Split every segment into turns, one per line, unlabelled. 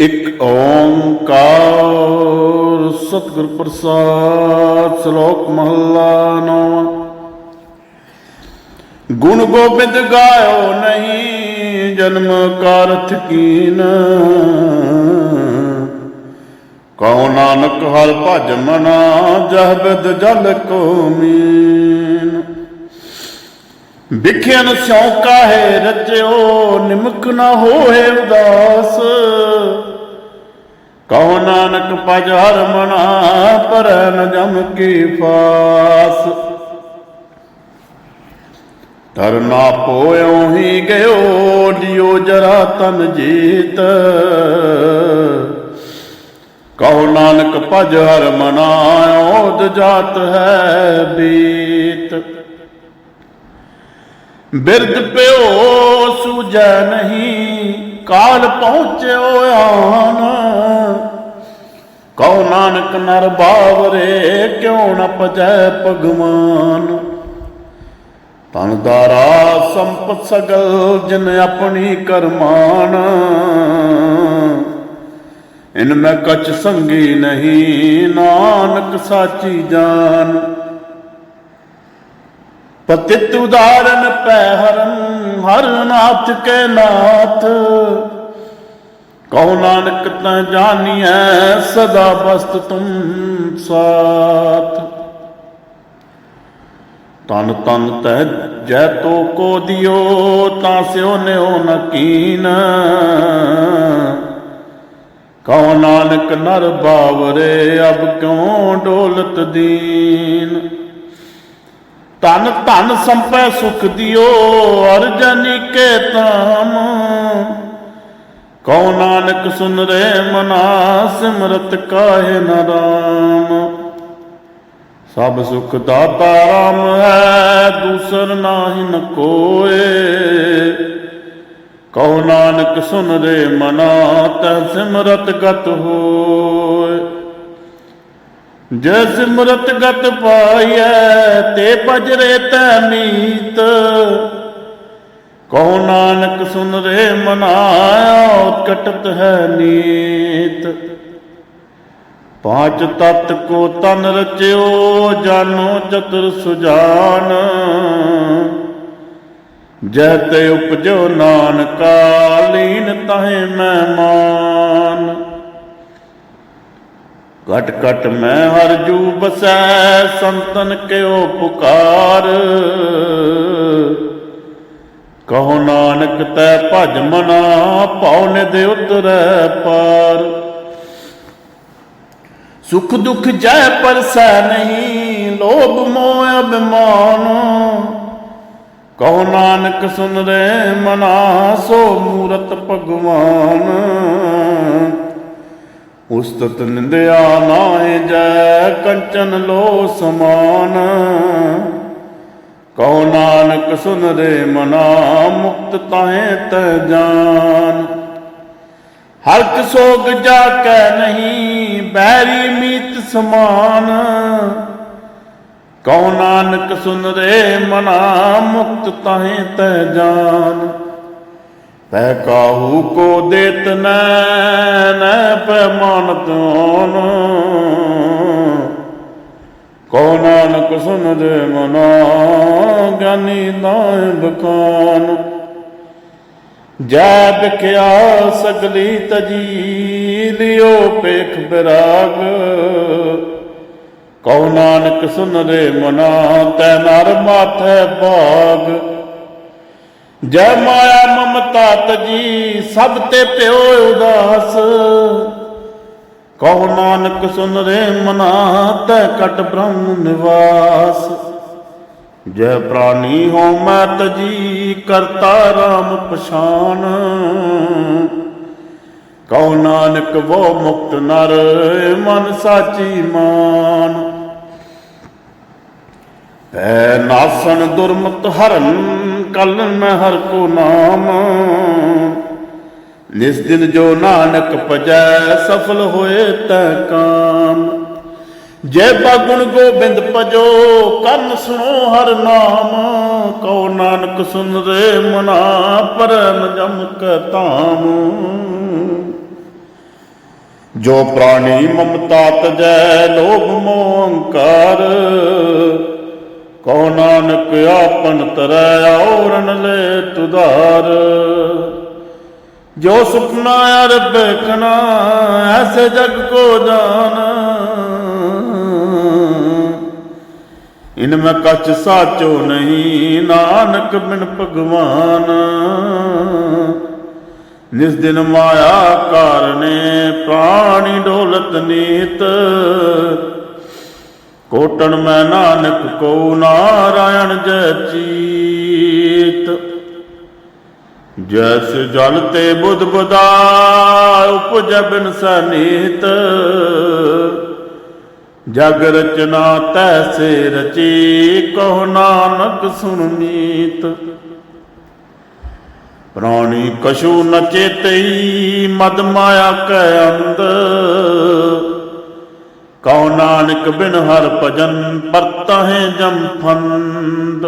ਇਕ ਓੰਕਾਰ ਸਤਿਗੁਰ ਪ੍ਰਸਾਦ ਸ਼ਲੋਕ ਮਹੱਲਾ ਨੌਵਾਂ। ਗੁਣ ਗੋਬਿੰਦ ਗਾਇਓ ਨਹੀਂ, ਜਨਮ ਕਾਰਥ ਕੀਨ ਕਉ ਨਾਨਕ ਹਰ ਭਜ ਮਨਾ, ਜਹ ਬਿਦ ਜਲ ਕੋ ਮੀਨ। ਵਿਖਿਆਨ ਸਿਉ ਕਾਹੇ ਰਚਿਓ, ਨਿਮਕ ਨਾ ਹੋਏ ਉਦਾਸ। ਕਹੋ ਨਾਨਕ ਭਜ ਹਰ ਮਨਾ, ਪਰ ਨ ਜਮ ਕੀ ਫਾਸ। ਤਰਨਾ ਪੋਇਓ ਹੀ ਗਇਓ ਜਿਉ ਜਰਾ ਤਨ ਜੀਤ। ਕਹੋ ਨਾਨਕ ਭਜ ਹਰ ਮਨਾਓ ਜਾਤ ਹੈ ਬੀਤ। ਬਿਰਦ ਪਿਓ ਸੁਜੈ ਨਹੀਂ, ਕਾਲ ਪਹੁੰਚਿਓ ਆਨ। ਕਉ ਨਾਨਕ ਨਰ ਬਾਵਰੇ, ਕਿਉ ਨ ਪਜੈ ਭਗਵਾਨ? ਤਨ ਦਾਰਾ ਸੰਪਤ ਸਗਲ, ਜਿਨ ਆਪਣੀ ਕਰਮਾਨ। ਇਨ ਮੈਂ ਕਛ ਸੰਗੀ ਨਹੀਂ, ਨਾਨਕ ਸਾਚੀ ਜਾਨ। ਪਤਿਤ ਉਦਾਰਨ ਪੈ ਹਰਨ, ਹਰ ਨਾਥ ਕੇ ਨਾਥ। ਕਹੋ ਨਾਨਕ ਤਾਂ ਜਾਣੀਐ, ਸਦਾ ਬਸਤ ਤੁਮ ਸਾਥ। ਤਨ ਤਨ ਤੈ ਜੈ ਤੋ ਕੋ ਦਿਓ, ਤਾਂ ਸਿਓ ਨਿਓ ਨ ਕੀਨ। ਨਾਨਕ ਨਰ ਬਾਵਰੇ, ਅਬ ਕਿਉ ਡੋਲਤ ਦੀਨ। ਤਨ ਧਨ ਸੰਪੈ ਸੁਖ ਦਿਓ, ਅਰਜਨੀ ਕੇ ਤਾਮ ਕਉ ਨਾਨਕ ਸੁਨ ਰੇ ਮਨਾ, ਸਿਮਰਤ ਕਾਹੇ ਨ ਰਾਮ। ਸਭ ਸੁਖ ਦਾਤਾ ਰਾਮ ਹੈ, ਦੂਸਰ ਨਾਹੀ ਨ ਕੋਏ। ਕਉ ਨਾਨਕ ਸੁਨ ਰੇ ਮਨਾ, ਤੈ ਸਿਮਰਤ ਗਤ ਹੋ ਜੇ ਮਰਤ ਗਤ ਪਾਈਐ ਤੇ ਭਜਰੇ ਤੈ ਨੀਤ ਕਹੋ ਨਾਨਕ ਸੁਨ ਰੇ ਮਨਾਇਆ ਕਟਤ ਹੈ ਨੀਤ। ਪਾਂਚ ਤਤ ਕੋ ਤਨ ਰਚਿਓ, ਜਾਨੋ ਚਤੁਰ ਸੁਜਾਨ। ਜਹ ਤੇ ਉਪਜੋ ਨਾਨਕਾ, ਲੀਨ ਤਹੇ ਮਹਿਮਾਨ। ਘਟ ਘਟ ਮੈਂ ਹਰ ਜੂ ਬਸੈ, ਸੰਤਨ ਕਿਉ ਪੁਕਾਰ। ਕਹੋ ਨਾਨਕ ਤੈ ਭਜ ਮਨਾ ਪਉ ਨਿਦ ਉਤਰੈ ਪਾਰ। ਸੁਖ ਦੁਖ ਜੈ ਪਰਸੈ ਨਹੀਂ, ਲੋਭ ਮੋਹ ਅਭਿਮਾਨ। ਕਹੋ ਨਾਨਕ ਸੁਨ ਰੇ ਮਨਾ, ਸੋ ਮੂਰਤ ਭਗਵਾਨ। ਉਸਤਤ ਨਿੰਦਿਆ ਨਾਹਿ ਜੈ ਕੰਚਨ ਲੋ ਸਮਾਨ। ਕਹੋ ਨਾਨਕ ਸੁਨ ਰੇ ਮਨਾ, ਮੁਕਤ ਤਾਹੇ ਤੈ ਜਾਨ। ਹਰ ਸੋਗ ਜਾ ਕੈ ਨਹੀਂ, ਬੈਰੀ ਮੀਤ ਸਮਾਨ। ਕਹੋ ਨਾਨਕ ਸੁਨ ਰੇ ਮਨਾ, ਮੁਕਤ ਤਾਹੇ ਤੈ ਜਾਨ। ਪੈ ਕਾਹੂ ਕੋ ਦੇਤ ਨੈ ਨੈ ਪੈਮਾਨਤ ਕੋ ਨਾਨਕ ਸੁਨ ਦੇ ਮਨਾ ਗਨੀ ਨਾਇ ਬਖਾਨ। ਜੈ ਬਖਿਆ ਸਗਲੀ ਤਜੀ, ਲਿਓ ਪੇਖ ਬਿਰਾਗ। ਕਉ ਨਾਨਕ ਸੁਨ ਰੇ ਮਨਾ, ਤੈ ਨਰ ਮਾਥੈ ਭਾਗ। ਜੈ ਮਾਇਆ ਮਮਤਾ ਤਜੀ, ਸਭ ਤੇ ਪਿਓ ਉਦਾਸ। ਕਹੋ ਨਾਨਕ ਸੁਨ ਰੇ ਮਨਾ ਤੈ ਕਟ ਬ੍ਰਹਮ ਨਿਵਾਸ। ਜੈ ਪ੍ਰਾਨੀ ਹੋ ਮੈਂ ਤਜੀ, ਕਰਤਾ ਰਾਮ ਪਛਾਨ। ਕਹੋ ਨਾਨਕ ਵੋ ਮੁਕਤ ਨਰ, ਮਨ ਸਾਚੀ ਮਾਨ। ਐ ਨਾਸਨ ਦੁਰਮਤ ਹਰਨ ਕਲਨ ਮੈਂ ਹਰ ਕੋ ਨਾਮ। ਨਿਸ ਦਿਨ ਜੋ ਨਾਨਕ ਪਜੈ ਸਫਲ ਹੋਏ ਤੈ ਕਾਮ। ਜੈ ਬਾਗੁਣ ਗੋਬਿੰਦ ਭਜੋ, ਕੰਨ ਸੁਣੋ ਹਰ ਨਾਮ। ਕਉ ਨਾਨਕ ਸੁਨ ਰੇ ਮਨਾ, ਪਰਮ ਜਮ ਕੈ ਧਾਮ। ਜੋ ਪ੍ਰਾਣੀ ਮਮਤਾ ਤਜੈ, ਲੋਭ ਮੋਹ ਅਹੰਕਾਰ ਕਉ ਨਾਨਕ, ਆਪਨ ਤਰੈ ਔਰਨ ਲੈ ਤੁਧਾਰ। ਜੋ ਸੁਪਨਾ ਅਰ ਬੇਖਣਾ ਐਸੇ ਜਗ ਕੋ ਜਾਨ। ਇਨ ਮੈਂ ਕਛ ਸਾਚੋ ਨਹੀਂ, ਨਾਨਕ ਬਿਨ ਭਗਵਾਨ। ਨਿਸ ਦਿਨ ਮਾਇਆ ਕਾਰਨੇ, ਪ੍ਰਾਣੀ ਡੋਲਤ ਨੀਤ। ਕੋਟਣ ਮੈਂ ਨਾਨਕ ਕੋ ਨਾਰਾਇਣ ਜੈ ਚੀਤ। ਜੈਸ ਜਲ ਤੇ ਬੁੱਧ ਬੁਦਾ ਉਪਜ ਬਿਨ ਸਨੀਤ। ਜਗ ਰਚਨਾ ਤੈਸੇ ਰਚੀ ਕਹੋ ਨਾਨਕ ਸੁਣ ਮੀਤ। ਪ੍ਰਾਣੀ ਕਸ਼ੂ ਨ ਚੇਤਈ ਮਦ ਮਾਇਆ ਕੈ ਅੰਦ ਕਉ ਨਾਨਕ ਬਿਨ ਹਰ ਭਜਨ ਪਰਤਹਿ ਜਮ ਫੰਦ।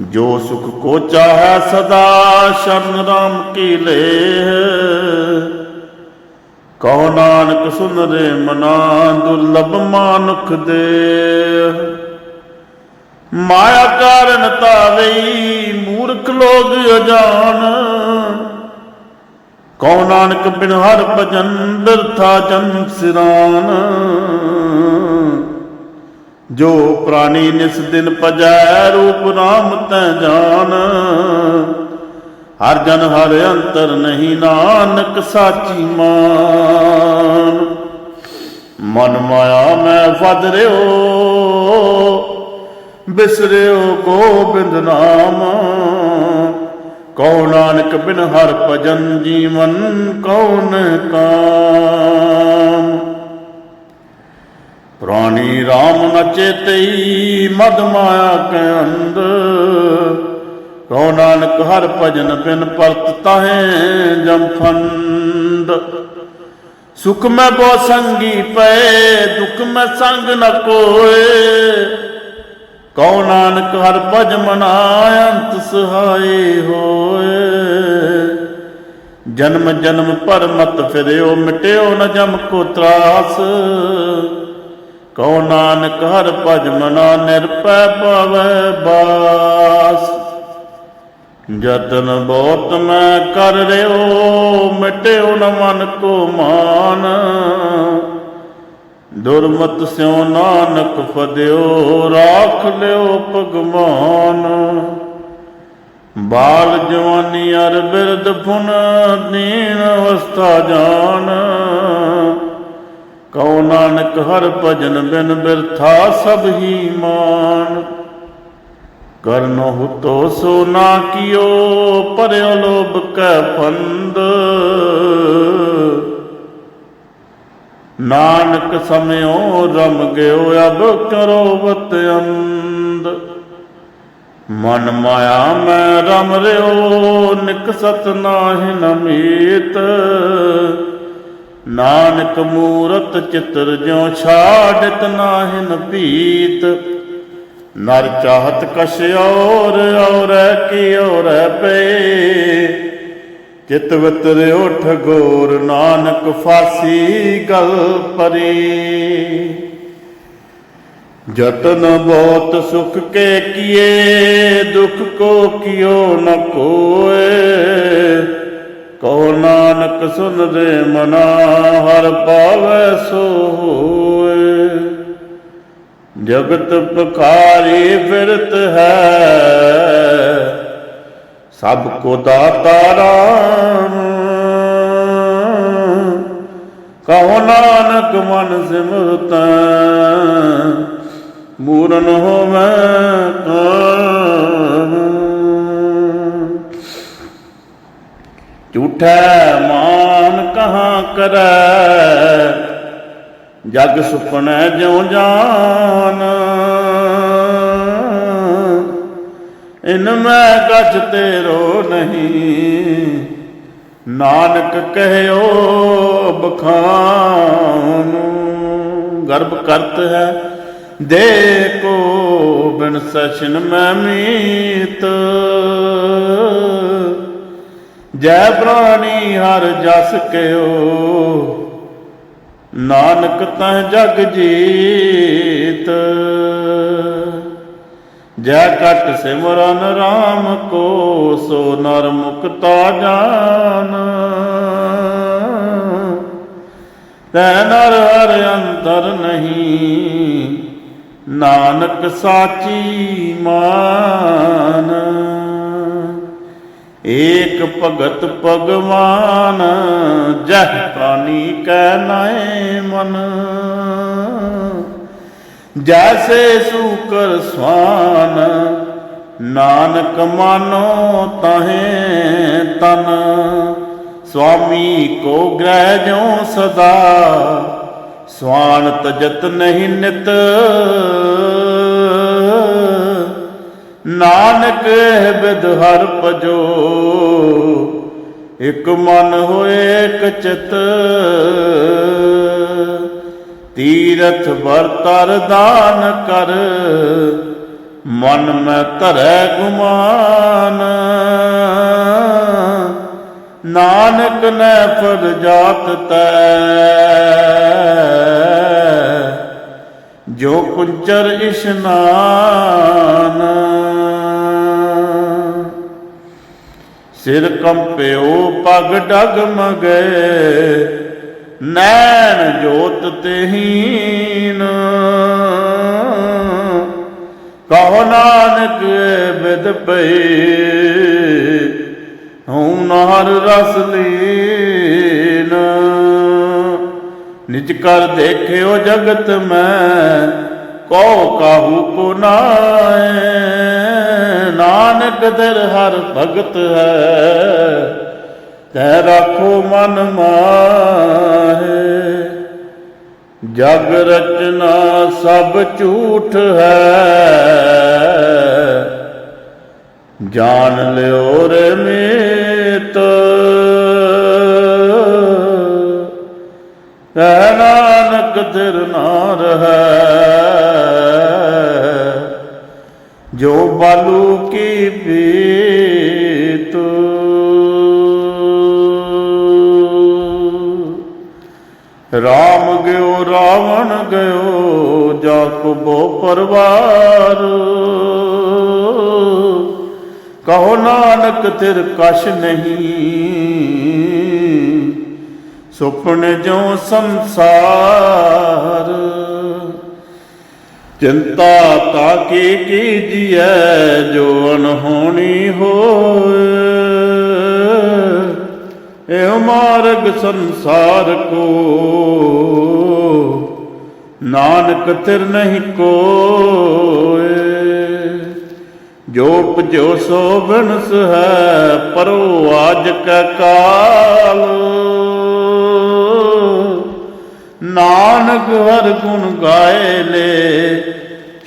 ਜੋ ਸੁਖ ਕੋ ਚਾਹੈ ਸਦਾ ਸ਼ਰਨ ਰਾਮ ਕੀ ਲੇਹ। ਕਉ ਨਾਨਕ ਸੁਨ ਰੇ ਮਨਾ ਦੁਰਲਭ ਮਾਨੁਖ ਦੇ ਮਾਇਆ ਕਾਰਨ ਤਾਵਈ ਮੂਰਖ ਲੋਗ ਅਜਾਨ। ਕਉ ਨਾਨਕ ਬਿਨ ਹਰ ਭਜਨ ਬਿਰਥਾ ਜਨ ਸਿਰਾਨ। ਜੋ ਪ੍ਰਾਨੀ ਨਿਸ ਦਿਨ ਪਜੈ ਰੂਪ ਨਾਮ ਤੈ ਜਾਨ। ਹਰ ਜਨ ਹਰ ਅੰਤਰ ਨਹੀਂ ਨਾਨਕ ਸਾਚੀ ਮਾਨ। ਮਨ ਮਾਇਆ ਮੈਂ ਫਦ ਰਿਓ ਬਿਸਰਿਓ ਗੋਬਿੰਦ ਨਾਮ। ਕਉ ਨਾਨਕ ਬਿਨ ਹਰ ਭਜਨ ਜੀਵਨ ਕਉਨ ਕਾਮ। ਪ੍ਰਾਣੀ RAM ਨ ਚੇਤਈ ਮਦ ਮਾਇਆ ਕੈ ਅੰਦ ਕਉ ਨਾਨਕ ਹਰ ਭਜਨ ਬਿਨ ਪਰਤ ਤਾਹੇ ਜਮ ਫੰਦ। ਸੁਖ ਮੈਂ ਬੋ ਸੰਗੀ ਪਏ, ਦੁਖ ਮੈਂ ਸੰਗ ਨ ਕੋਏ। ਕਉ ਨਾਨਕ ਹਰ ਭਜ ਮਨਾ ਅੰਤ ਸਹਾਈ ਹੋਏ। ਜਨਮ ਜਨਮ ਪਰ ਮਤ ਫਿਰਿਓ, ਮਿਟਿਓ ਨ ਜਮ ਕੋ ਤਰਾਸ। ਕਉ ਨਾਨਕ ਹਰ ਭਜ ਮਨਾ ਨਿਰਪੈ ਪਵੈ ਬਾਸ। ਜਤਨ ਬਹੁਤ ਮੈਂ ਕਰ ਰਿਓ, ਮਿਟਿਓ ਨ ਮਨ ਕੋ ਮਾਨ। ਦੁਰਮਤ ਸਿਉ ਨਾਨਕ ਫਦਿਓ, ਰਾਖ ਲਿਓ ਭਗਵਾਨ। ਬਾਲ ਜਵਾਨੀ ਅਰ ਬਿਰਦ ਫੁਨ ਦੀਨ ਅਵਸਥਾ ਜਾਨ। ਕਉ ਨਾਨਕ ਹਰ ਭਜਨ ਬਿਨ ਬਿਰਥਾ ਸਭ ਹੀ ਮਾਨ। ਕਰਨੋ ਹੁਤੋ ਸੋ ਨਾ ਕੀਓ, ਪਰਿਓ ਲੋਭ ਕੈ ਫੰਦ। ਨਾਨਕ ਸਮਿਓ ਰਮ ਗਿਓ, ਅਬ ਕਰੋ ਬਤ ਅੰਦ ਮਨ ਮਾਇਆ ਮੈਂ ਰਮ ਰਿਓ ਨਿਕਸਤ ਨਾਹਿ ਨਮੀਤ ਨਾਨਕ ਮੂਰਤ ਚਿਤਰ ਜਿਉ ਛਾੜਤ ਨਾਹਿ ਨ ਪੀਤ ਨਰ ਚਾਹਤ ਕਛ ਔਰ ਔਰੈ ਕੀ ਔਰੈ ਪਏ ਚਿਤ ਵਿਤਰ ਉਠ ਗੋਰ ਨਾਨਕ ਫਾਸੀ ਗਲ ਪਰੀ। ਜਤਨ ਬਹੁਤ ਸੁਖ ਕੇ ਕੀਏ, ਦੁਖ ਕੋ ਕਿਓ ਨ ਕੋਏ। ਕਉ ਨਾਨਕ ਸੁਨ ਰੇ ਮਨਾ, ਹਰ ਪਾਵੈ ਸੋ ਹੋਏ। ਜਗਤ ਪਖਾਰੀ ਫਿਰਤ ਹੈ ਸਭ ਕੋ ਦਾਤਾ ਰਾਮ ਕਹੋ ਨਾਨਕ ਮਨ ਸਿਮਰਤ, ਮੂਰਨ ਹੋਵੇ ਕਾਮ ਝੂਠੈ ਮਾਨ ਕਹਾ ਕਰੈ, ਜਗ ਸੁਪਨੈ ਜਿਉ ਜਾਨ। ਇਨ ਮੈਂ ਗਜ ਤੇਰੋ ਨਹੀਂ। ਨਾਨਕ ਕਹਿਓ ਬਖਾਨ। ਗਰਭ ਕਰਤ ਹੈ ਦੇ ਕੋ ਬਿਨ ਸਚਨ ਮੈਂ ਮੀਤ। ਜੈ ਪ੍ਰਾਣੀ ਹਰ ਜਸ ਕਿਓ ਨਾਨਕ ਤਹ ਜਗ ਜੀਤ। ਜੈ ਕਟ ਸਿਮਰਨ RAM ਕੋ ਸੋ ਨਰ ਮੁਕਤਾ ਜਾਨ। ਤੈ ਨਰ ਹਰ ਅੰਤਰ ਨਹੀਂ, ਨਾਨਕ ਸਾਚੀ ਮਾਨ। ਏਕ ਭਗਤ ਭਗਵਾਨ, ਜਹ ਪ੍ਰਾਨੀ ਕੈ ਨਾਏ ਮਨ। ਜੈਸੇ ਸੂਕਰ ਸਵਾਨ, ਨਾਨਕ ਮਾਨੋ ਤਹੇ ਤਨ। ਸੁਆਮੀ ਕੋ ਗ੍ਰਹਿ ਜੋ ਸਦਾ ਸਵਾਨ ਤਜਤ ਨਹੀਂ ਨਿਤ। ਨਾਨਕ ਬਿਦ ਹਰ ਭਜੋ ਇਕ ਮਨ ਹੋਏ ਇਕ ਚਿਤ। ਤੀਰਥ ਵਰਤਰ ਦਾਨ ਕਰ, ਮਨ ਮੈਂ ਧਰੈ ਗੁਮਾਨ। ਨਾਨਕ ਨੇ ਫਰ ਜਾਤ ਤੈ, ਜੋ ਕੁੰਚਰ ਇਸ਼ਨਾਨ। ਸਿਰ ਕੰਪਿਓ ਪਗ ਡਗ ਮਗੈ ਨੈਣ ਜੋਤ ਤਹੀਨ। ਕਹੋ ਨਾਨਕ ਬਿਦ ਪਈ ਹਉ ਨਹਰ ਰਸ ਲੀਨ। ਨਿਜ ਕਰ ਦੇਖਿਓ ਜਗਤ ਮੈਂ ਕੋ ਕਾਹੂ ਕੋ ਨਾਏ। ਨਾਨਕ ਦਰ ਹਰ ਭਗਤ ਹੈ ਤੈ ਰੱਖੋ ਮਨ ਮਾਹੇ। ਜਗ ਰਚਨਾ ਸਭ ਝੂਠ ਹੈ। ਜਾਣ ਲਿਓ ਰੇ ਮੀਤ। ਨਾਨਕ ਤਿਰ ਨਾ ਰਹੈ ਜੋ ਬਾਲੂ ਕੀ ਪੀ ਰਾਮ ਗਿਓ, ਰਾਵਣ ਗਇਓ ਜਾਕਬੋ ਪਰਵਾਰ। ਕਹੋ ਨਾਨਕ, ਤਿਰ ਕਛ ਨਹੀਂ। ਸੁਪਨ ਜੋ ਸੰਸਾਰ। ਚਿੰਤਾ ਤਾਕੀ ਕੀਜੀਐ ਜੋ ਅਨਹੋਣੀ ਹੋਏ। ਇਹ ਮਾਰਗ ਸੰਸਾਰ ਕੋ ਨਾਨਕ ਤਿਰ ਨਹੀਂ ਕੋਏ। ਜੋ ਪਜੋ ਸੋ ਬਿਨਸ ਹੈ, ਪਰੋ ਆਜ ਕਾ ਕਾਲ। ਨਾਨਕ ਹਰ ਗੁਣ ਗਾਏ ਲੈ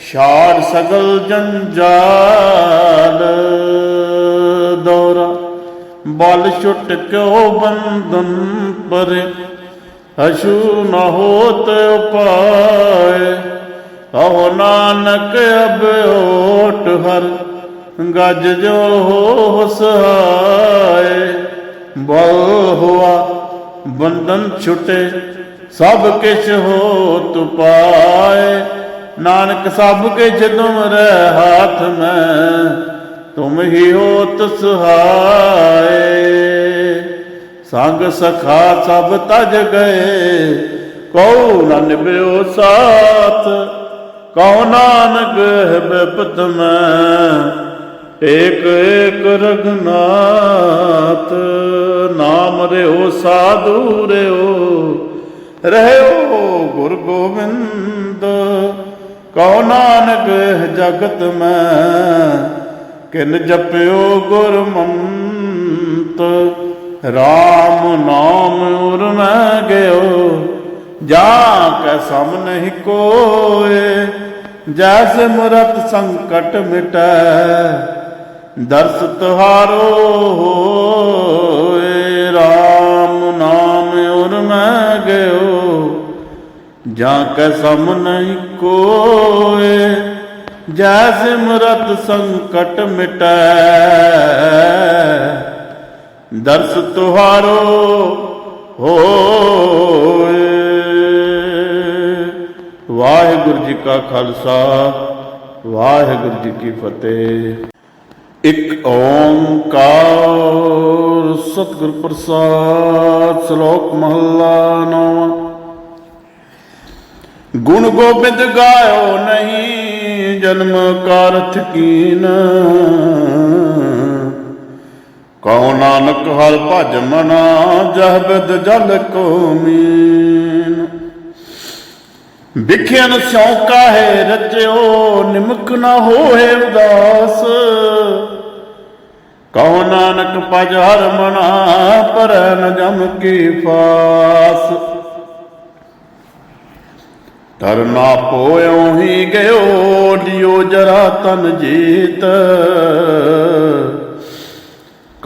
ਛਾੜ ਸਗਲ ਜੰਜਾਲ ਦੌਰਾ, ਬਲ ਛੁੱਟ ਕਿਉ ਬੰਧਨ ਪਰੇ ਹਸ਼ੂ ਨ ਹੋਤ ਉਪਾਏ। ਕਹੋ ਨਾਨਕ ਅਬ ਓਟ ਹਰ, ਗਜ ਜੋ ਹੋ ਸਹਾਏ ਬਲ ਹੁਆ ਬੰਧਨ ਛੁਟੇ, ਸਭ ਕਿਛ ਹੋ ਤੁਪਾਏ ਨਾਨਕ ਸਭ ਕਿਛ ਰਹਿ ਹਾਥ ਮੈਂ, ਤੁਮ ਹੀ ਹੋਤ ਸਹਾਏ। ਸੰਗ ਸਖਾ ਸਭ ਤਜ ਗਏ। ਕਉ ਨ ਨਿਭਿਓ ਸਾਥ, ਕਉ ਨਾਨਕ ਬਿਪਤ ਮੈਂ। ਏਕ ਏਕ ਰਗਨਾਥ ਨਾਮ ਰਿਓ ਸਾਧੂ ਰਿਓ ਰਹਿਓ ਗੁਰ ਗੋਬਿੰਦ, ਕਉ ਨਾਨਕ ਜਗਤ ਮੈਂ। ਕਿਨ ਜਪਿਓ ਗੁਰਮੰਤ RAM ਨਾਮ ਉਰ ਮੈਂ ਗਇਓ ਜਾ ਕੈ ਸਮ ਨਹੀਂ ਕੋਏ, ਜੈਸ ਮਰਤ ਸੰਕਟ ਮਿਟੈ, ਦਰਸ ਤੁਹਾਰੋ ਹੋਏ RAM ਨਾਮ ਉਰ ਮੈਂ ਗਇਓ ਜਾਂ ਕੈ ਸਮ ਨਹੀਂ ਕੋਏ, ਜੈਸ ਸਿਮਰਤ ਸੰਕਟ ਮਿਟੈ। ਦਰਸ ਤੁਹਾਰੋ ਹੋਏ। ਵਾਹਿਗੁਰੂ ਜੀ ਕਾ ਖਾਲਸਾ, ਵਾਹਿਗੁਰੂ ਜੀ ਕੀ ਫਤਿਹ। ਇੱਕ ਓੰਕਾਰ ਸਤਿਗੁਰ ਪ੍ਰਸਾਦ ਸ਼ਲੋਕ ਮਹੱਲਾ ਨੌਵਾਂ। ਗੁਣ ਗੋਬਿੰਦ ਗਾਇਓ ਨਹੀਂ ਜਨਮ ਕਾਰਥ ਕੀਨ। ਕਉ ਨਾਨਕ ਹਰ ਭਜ ਮਨਾ, ਜਹ ਬਿਦ ਜਲ ਕੋ ਮੀਨ। ਵਿਖਿਆਨ ਸਿਉ ਕਾਹੇ ਰਚਿਓ, ਨਿਮਕ ਨਾ ਹੋਏ ਉਦਾਸ। ਕਹੋ ਨਾਨਕ ਭਜ ਹਰ ਮਨਾ, ਪਰ ਨ ਜਮ ਕੀ ਫਾਸ। ਤਰਨਾ ਪੋਇਓ ਹੀ ਗਇਓ, ਲਿਓ ਜਰਾ ਤਨ ਜੀਤ।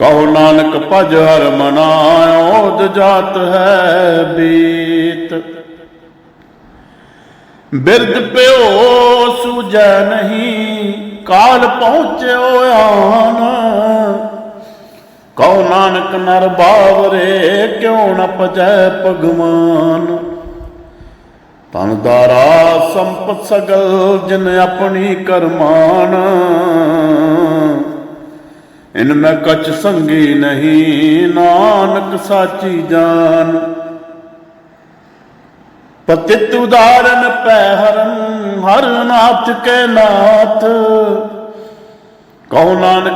ਕਹੋ ਨਾਨਕ ਭਜ ਹਰ ਮਨਾਇਓ ਜਾਤ ਹੈ ਬੀਤ। ਬਿਰਦ ਪਿਓ ਸੂਜੈ ਨਹੀਂ, ਕਾਲ ਪਹੁੰਚਿਓ ਆਨ। ਕਹੋ ਨਾਨਕ ਨਰ ਬਾਵਰੇ, ਕਿਉ ਨ ਪਜੈ ਭਗਵਾਨ। ਤਨ ਦਾਰਾ ਸੰਪਤ ਸਗਲ, ਜਿਨ ਆਪਣੀ ਕਰਮਾਨ। ਇਨ ਮੈਂ ਕਛ ਸੰਗੀ ਨਹੀਂ, ਨਾਨਕ ਸਾਚੀ ਜਾਨ। ਪਤਿਤ ਉਦਾਰਨ ਪੈ ਹਰਨ ਹਰ ਨਾਥ ਕੇ ਨਾਥ। ਕਹੋ ਨਾਨਕ